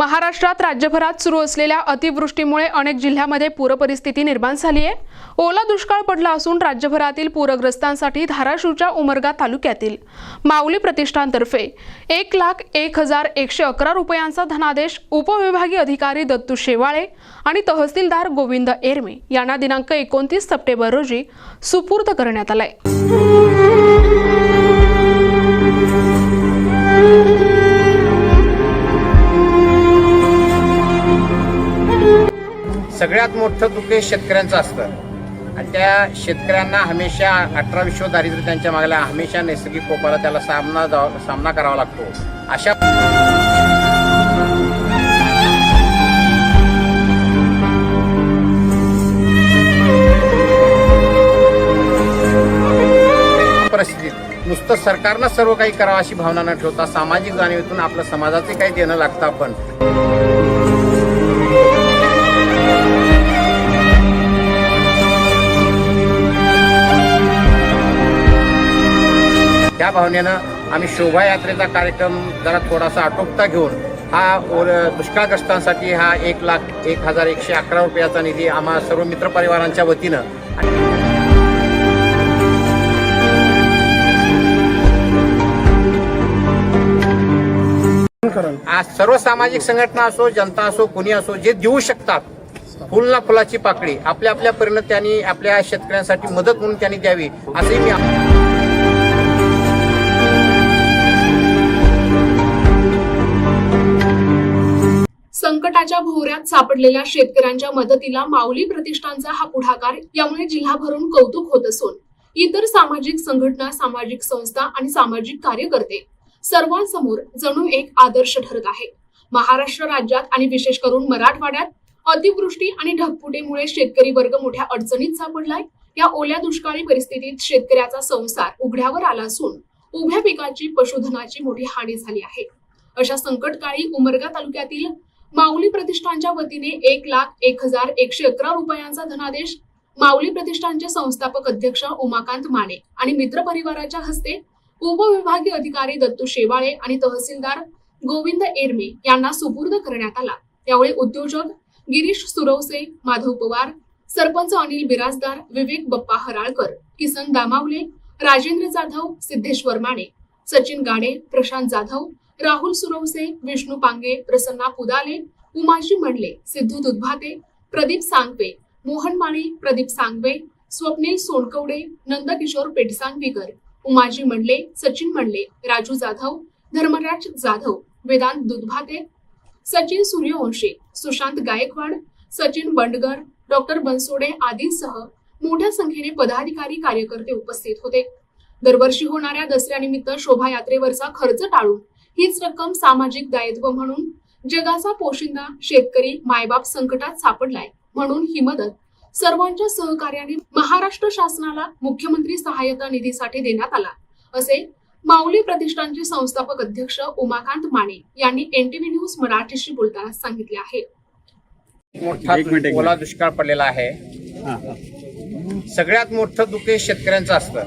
महाराष्ट्रात राज्यभरात सुरू असलेल्या अतिवृष्टीमुळे अनेक जिल्ह्यामध्ये पूरपरिस्थिती निर्माण झाली आहे. ओला दुष्काळ पडला असून राज्यभरातील पूरग्रस्तांसाठी धाराशिवच्या उमरगा तालुक्यातील माऊली प्रतिष्ठानतर्फे एक लाख एक हजार एकशे अकरा रुपयांचा धनादेश उपविभागीय अधिकारी दत्तू शेवाळे आणि तहसीलदार गोविंद एरमे यांना दिनांक एकोणतीस सप्टेंबर रोजी सुपूर्द करण्यात आलाय. सगळ्यात मोठं दुःख हे शेतकऱ्यांचं असतं. आणि त्या शेतकऱ्यांना हमेशा अठरा विश्व दारिद्र्य त्यांच्या मागल्या हमेशा नैसर्गिक कोपाला त्याला सामना सामना करावा लागतो. अशा परिस्थितीत नुसतं सरकारनं सर्व काही करावं अशी भावना न ठेवता सामाजिक जाणीवेतून आपल्या समाजाचे काही देणं लागतं आपण. या भावनेनं आम्ही शोभायात्रेचा कार्यक्रम जरा थोडासा आटोपता घेऊन हा दुष्काळग्रस्तांसाठी हा एक लाख एक हजार एकशे अकरा रुपयाचा निधी आम्हा सर्व मित्रपरिवारांच्या वतीनं आज सर्व सामाजिक संघटना असो जनता असो कोणी असो जे देऊ शकतात फुल ना फुलाची पाकळी आपल्या आपल्या परिणत त्यांनी आपल्या शेतकऱ्यांसाठी मदत म्हणून त्यांनी द्यावी असंही मी संकटाच्या सापडलेल्या शेतकऱ्यांच्या मदतीला माऊली प्रतिष्ठानचा हा पुढाकार यामुळे जिल्हाभरून कौतुक होत असून इतर सामाजिक संघटना सामाजिक संस्था आणि सामाजिक कार्यकर्ते सर्वांसमोर जणू एक आदर्श ठरत आहे. महाराष्ट्र राज्यात आणि विशेष करून मराठवाड्यात अतिवृष्टी आणि ढगफुटीमुळे शेतकरी वर्ग मोठ्या अडचणीत सापडलाय. या ओल्या दुष्काळी परिस्थितीत शेतकऱ्याचा संसार उघड्यावर आला असून उभ्या पिकाची पशुधनाची मोठी हानी झाली आहे. अशा संकटकाळी उमरगा तालुक्यातील माऊली प्रतिष्ठानच्या वतीने एक लाख एक हजार एकशे अकरा रुपयांचा धनादेश माऊली प्रतिष्ठानचे संस्थापक अध्यक्ष उमाकांत माने आणि मित्र परिवाराच्या हस्ते उपविभागीय अधिकारी दत्तू शेवाळे आणि तहसीलदार गोविंद एरमे यांना सुपूर्द करण्यात आला. त्यावेळी उद्योजक गिरीश सुरवसे माधव पवार सरपंच अनिल बिराजदार विवेक बप्पा हराळकर किसन दामावले राजेंद्र जाधव सिद्धेश्वर माने सचिन गाडे प्रशांत जाधव राहुल सुरवसे विष्णू पांगे प्रसन्ना पुदाले उमाजी मंडले सिद्धू दुधभाते प्रदीप सांगवे मोहन माळी प्रदीप सांगवे स्वप्नील सोनकवडे नंदकिशोर पेटसांगवीकर उमाजी मंडले सचिन मंडले राजू जाधव धर्मराज जाधव वेदांत दुधभाते सचिन सूर्यवंशी सुशांत गायकवाड सचिन बंडगर डॉक्टर बनसोडे आदींसह मोठ्या संख्येने पदाधिकारी कार्यकर्ते उपस्थित होते. दरवर्षी होणाऱ्या दसऱ्यानिमित्त शोभायात्रेवरचा खर्च टाळून हीच रक्कम सामाजिक दायित्व म्हणून जगाचा पोशिंदा शेतकरी मायबाप संकटात सापडलाय म्हणून ही मदत सर्वांच्या सहकार्याने महाराष्ट्र शासनाला मुख्यमंत्री सहाय्यता निधीसाठी देण्यात आला. असे माऊली प्रतिष्ठानचे संस्थापक अध्यक्ष उमाकांत माने यांनी एनटीव्ही न्यूज मराठीशी बोलताना सांगितले आहे. मोठा ओला दुष्काळ पडलेला आहे. सगळ्यात मोठं दुःख शेतकऱ्यांचं असतं.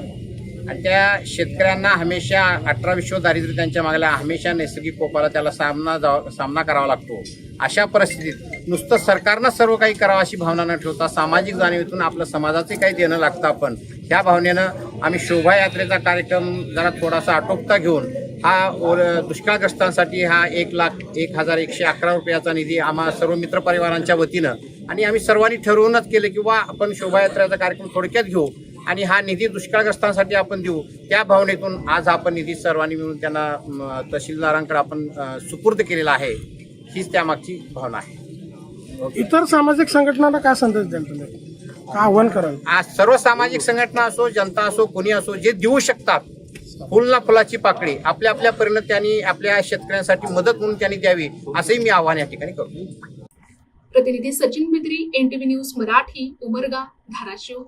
आणि त्या शेतकऱ्यांना हमेशा अठरा विश्व दारिद्र्य त्यांच्या मागल्या हमेशा नैसर्गिक कोपाला त्याला सामना जाव- सामना करावा लागतो. अशा परिस्थितीत नुसतं सरकारनं सर्व काही करावं अशी भावना न ठेवता सामाजिक जाणीवेतून आपलं समाजाचे काही देणं लागतं आपण. त्या भावनेनं आम्ही शोभायात्रेचा कार्यक्रम जरा थोडासा आटोपता घेऊन हा ओर- दुष्काळग्रस्तांसाठी हा एक लाख एक हजार एकशे अकरा रुपयाचा निधी आम्हा सर्व मित्रपरिवारांच्या वतीनं आणि आम्ही सर्वांनी ठरवूनच केलं की बा आपण शोभायात्रेचा कार्यक्रम थोडक्यात घेऊ. आणि हा निधी दुष्काळग्रस्तांसाठी आपण देऊ. त्या भावनेतून आज आपण निधी सर्वांनी मिळून त्यांना तहसीलदारांकडे आपण सुपूर्द केलेला आहे. हीच त्यामागची भावना आहे. इतर सामाजिक संघटनांना काय संदेश द्याल तुम्ही? आव्हान कराल? आज सर्व सामाजिक संघटना असो जनता असो कोणी असो जे देऊ शकतात फुल ना फुलाची पाकळी आपल्या आपल्या परीनं त्यांनी आपल्या शेतकऱ्यांसाठी मदत म्हणून त्यांनी द्यावी असंही मी आव्हान या ठिकाणी करतो. प्रतिनिधी सचिन बिद्री एनटीव्ही न्यूज मराठी उमरगा धाराशिव.